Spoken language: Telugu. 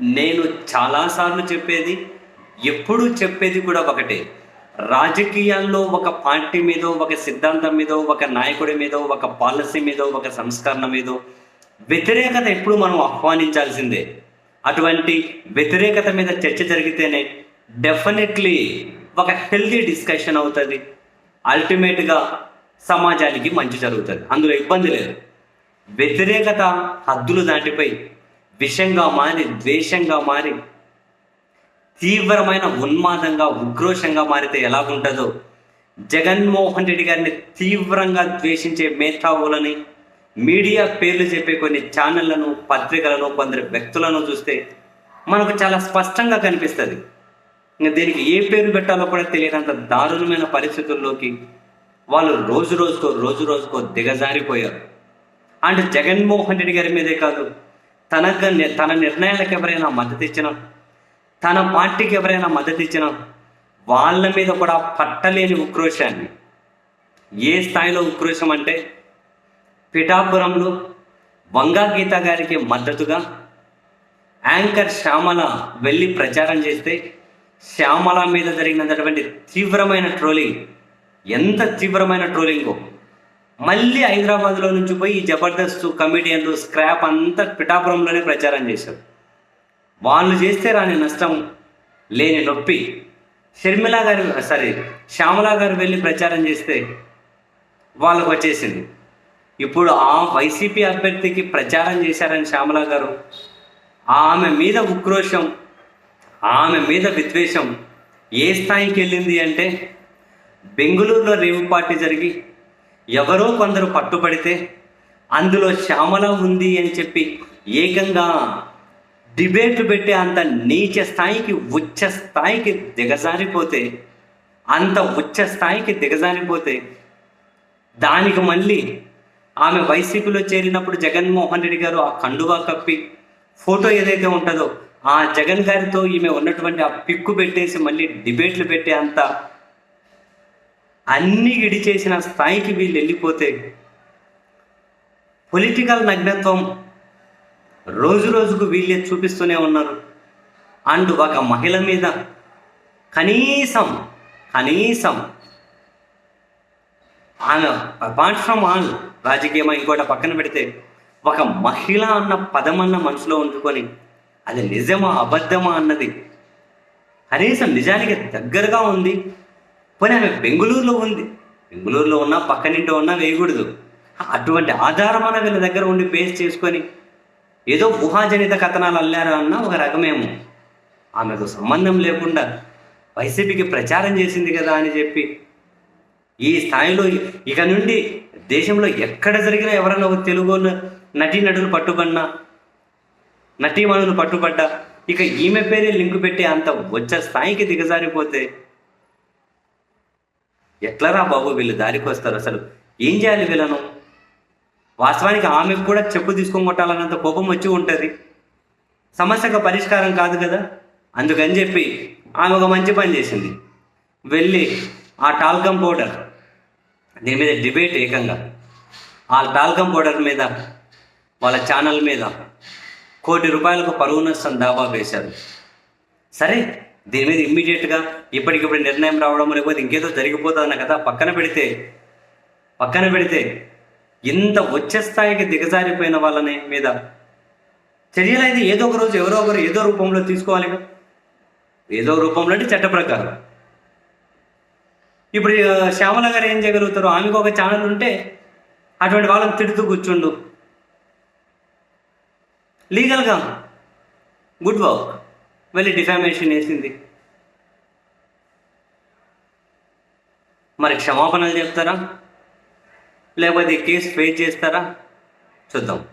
నేను చాలాసార్లు చెప్పేది ఎప్పుడూ చెప్పేది కూడా ఒకటే. రాజకీయాల్లో ఒక పార్టీ మీదో ఒక సిద్ధాంతం మీదో ఒక నాయకుడి మీదో ఒక పాలసీ మీదో ఒక సంస్కరణ మీదో వ్యతిరేకత ఎప్పుడు మనం ఆహ్వానించాల్సిందే. అటువంటి వ్యతిరేకత మీద చర్చ జరిగితేనే డెఫినెట్లీ ఒక హెల్తీ డిస్కషన్ అవుతుంది. అల్టిమేట్గా సమాజానికి మంచి జరుగుతుంది. అందులో ఇబ్బంది లేదు. వ్యతిరేకత హద్దులు దాటిపోయి విషంగా మారి ద్వేషంగా మారి తీవ్రమైన ఉన్మాదంగా ఉగ్రోషంగా మారితే ఎలాగుంటుందో జగన్మోహన్ రెడ్డి గారిని తీవ్రంగా ద్వేషించే మేధావులని మీడియా పేర్లు చెప్పే కొన్ని ఛానళ్ళను పత్రికలను కొందరు వ్యక్తులను చూస్తే మనకు చాలా స్పష్టంగా కనిపిస్తుంది. ఇంకా దీనికి ఏ పేరు పెట్టాలో కూడా తెలియనంత దారుణమైన పరిస్థితుల్లోకి వాళ్ళు రోజు రోజుకో రోజు రోజుకో దిగజారిపోయారు. అంటే జగన్మోహన్ రెడ్డి గారి మీదే కాదు తనకు తన నిర్ణయాలకు ఎవరైనా మద్దతు ఇచ్చినా తన పార్టీకి ఎవరైనా మద్దతు ఇచ్చినా వాళ్ళ మీద కూడా పట్టలేని ఉక్రోషాన్ని. ఏ స్థాయిలో ఉక్రోషం అంటే పిఠాపురంలో వంగా గీత గారికి మద్దతుగా యాంకర్ శ్యామల వెళ్ళి ప్రచారం చేస్తే శ్యామల మీద జరిగినటువంటి తీవ్రమైన ట్రోలింగ్ ఎంత తీవ్రమైన ట్రోలింగో మళ్ళీ హైదరాబాద్లో నుంచి పోయి ఈ జబర్దస్త్ కమెడియన్లు స్క్రాప్ అంతా పిఠాపురంలోనే ప్రచారం చేశారు. వాళ్ళు చేస్తే రాని నష్టం లేని నొప్పి. షర్మిల గారు సారీ శ్యామల గారు వెళ్ళి ప్రచారం చేస్తే వాళ్ళకు వచ్చేసింది. ఇప్పుడు ఆ వైసీపీ అభ్యర్థికి ప్రచారం చేశారని శ్యామల గారు. ఆమె మీద ఉక్రోషం ఆమె మీద విద్వేషం ఏ స్థాయికి వెళ్ళింది అంటే బెంగళూరులో రేవు పార్టీ జరిగి ఎవరో కొందరు పట్టుబడితే అందులో శ్యామల ఉంది అని చెప్పి ఏకంగా డిబేట్ పెట్టే అంత నీచ స్థాయికి ఉచ్చ స్థాయికి దిగజారిపోతే అంత ఉచ్చ స్థాయికి దిగజారిపోతే దానికి మళ్ళీ ఆమె వైసీపీలో చేరినప్పుడు జగన్మోహన్ రెడ్డి గారు ఆ కండువా కప్పి ఫోటో ఏదైతే ఉంటుందో ఆ జగన్ గారితో ఈమె ఉన్నటువంటి ఆ పిక్కు పెట్టేసి మళ్ళీ డిబేట్లు పెట్టే అంత అన్ని ఇడిచేసిన స్థాయికి వీళ్ళు వెళ్ళిపోతే పొలిటికల్ నగ్నత్వం రోజు రోజుకు వీళ్ళే చూపిస్తూనే ఉన్నారు. అండ్ ఒక మహిళ మీద కనీసం కనీసం ఆమె అపార్ట్ ఫ్రమ్ ఆల్ రాజకీయం ఇంకోట పక్కన పెడితే ఒక మహిళ అన్న పదమన్న మనసులో ఉంచుకొని అది నిజమా అబద్ధమా అన్నది కనీసం నిజానికి దగ్గరగా ఉంది. పోనీ ఆమె బెంగళూరులో ఉంది. బెంగళూరులో ఉన్నా పక్కనింటో ఉన్నా వేయకూడదు. అటువంటి ఆధారమైన వీళ్ళ దగ్గర ఉండి పేస్ట్ చేసుకొని ఏదో ఊహాజనిత కథనాలు అల్లారా అన్న ఒక రకమేమో. ఆమెకు సంబంధం లేకుండా వైసీపీకి ప్రచారం చేసింది కదా అని చెప్పి ఈ స్థాయిలో ఇక నుండి దేశంలో ఎక్కడ జరిగినా ఎవరైనా ఒక తెలుగు నటీనటులు పట్టుబడినా నటీమణులు పట్టుబడ్డా ఇక ఈమె పేరే లింకు పెట్టి అంత వచ్చే స్థాయికి దిగజారిపోతే ఎట్లరా బాబు వీళ్ళు దారికి వస్తారు అసలు? ఏం చేయాలి వీళ్ళను? వాస్తవానికి ఆమెకు కూడా చెప్పు తీసుకొని కొట్టాలన్నంత కోపం వచ్చి ఉంటుంది. సమస్యకు పరిష్కారం కాదు కదా? అందుకని చెప్పి ఆమె ఒక మంచి పని చేసింది. వెళ్ళి ఆ టాల్కమ్ పౌడర్ దీని మీద డిబేట్ ఏకంగా. ఆ టాల్కమ్ పౌడర్ మీద వాళ్ళ ఛానల్ మీద కోటి రూపాయలకు పరువు నష్టం దాబా వేశారు. సరే దీని మీద ఇమ్మీడియట్గా ఇప్పటికిప్పుడు నిర్ణయం రావడం లేకపోతే ఇంకేదో జరిగిపోతుందన్న కదా పక్కన పెడితే పక్కన పెడితే ఇంత వచ్చే స్థాయికి దిగజారిపోయిన వాళ్ళని మీద చర్యలు అయితే ఏదో ఒక రోజు ఎవరో ఒకరు ఏదో రూపంలో తీసుకోవాలి ఏదో రూపంలో అంటే చట్ట ప్రకారం. ఇప్పుడు శ్యామల గారు ఏం చేయగలుగుతారు? ఆమెకు ఒక ఛానల్ ఉంటే అటువంటి వాళ్ళని తిడుతూ కూర్చుండు. లీగల్గా. Good work. వెళ్ళి డిఫామేషన్ వేసింది. మరి క్షమాపణలు చెప్తారా? లేకపోతే ఈ కేసు ఫేస్ చేస్తారా? చూద్దాం.